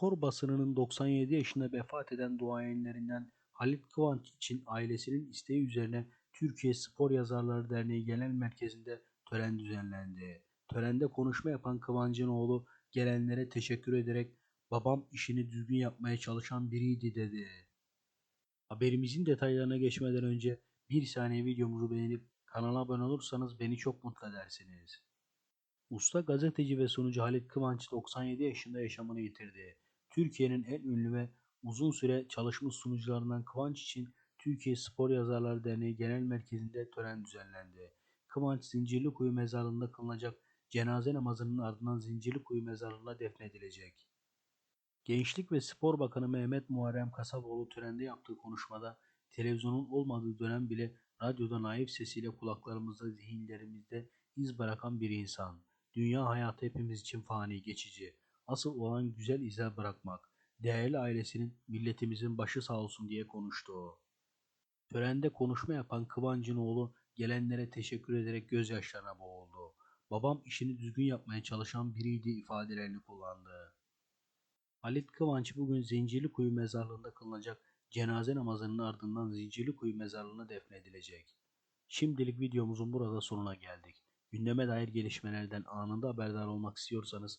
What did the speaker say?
spor basınının 97 yaşında vefat eden duayenlerinden Halit Kıvanç için ailesinin isteği üzerine Türkiye Spor Yazarları Derneği Genel Merkezi'nde tören düzenlendi. Törende konuşma yapan Kıvanç'ın oğlu gelenlere teşekkür ederek babam işini düzgün yapmaya çalışan biriydi dedi. Haberimizin detaylarına geçmeden önce bir saniye videomuzu beğenip kanala abone olursanız beni çok mutlu edersiniz. Usta gazeteci ve sunucu Halit Kıvanç 97 yaşında yaşamını yitirdi. Türkiye'nin en ünlü ve uzun süre çalışmış sunucularından Kıvanç için Türkiye Spor Yazarları Derneği Genel Merkezi'nde tören düzenlendi. Kıvanç Zincirlikuyu mezarlığında kılınacak cenaze namazının ardından Zincirlikuyu mezarlığına defnedilecek. Gençlik ve Spor Bakanı Mehmet Muharrem Kasaboğlu törende yaptığı konuşmada televizyonun olmadığı dönem bile radyoda naif sesiyle kulaklarımızda, zihinlerimizde iz bırakan bir insan. Dünya hayatı hepimiz için fani, geçici. Asıl olan güzel izler bırakmak. Değerli ailesinin, milletimizin başı sağ olsun diye konuştu. Törende konuşma yapan Kıvancın oğlu gelenlere teşekkür ederek gözyaşlarına boğuldu. Babam işini düzgün yapmaya çalışan biriydi ifadelerini kullandı. Halit Kıvanç bugün Zincirlikuyu mezarlığında kılınacak cenaze namazının ardından Zincirlikuyu mezarlığına defnedilecek. Şimdilik videomuzun burada sonuna geldik. Gündeme dair gelişmelerden anında haberdar olmak istiyorsanız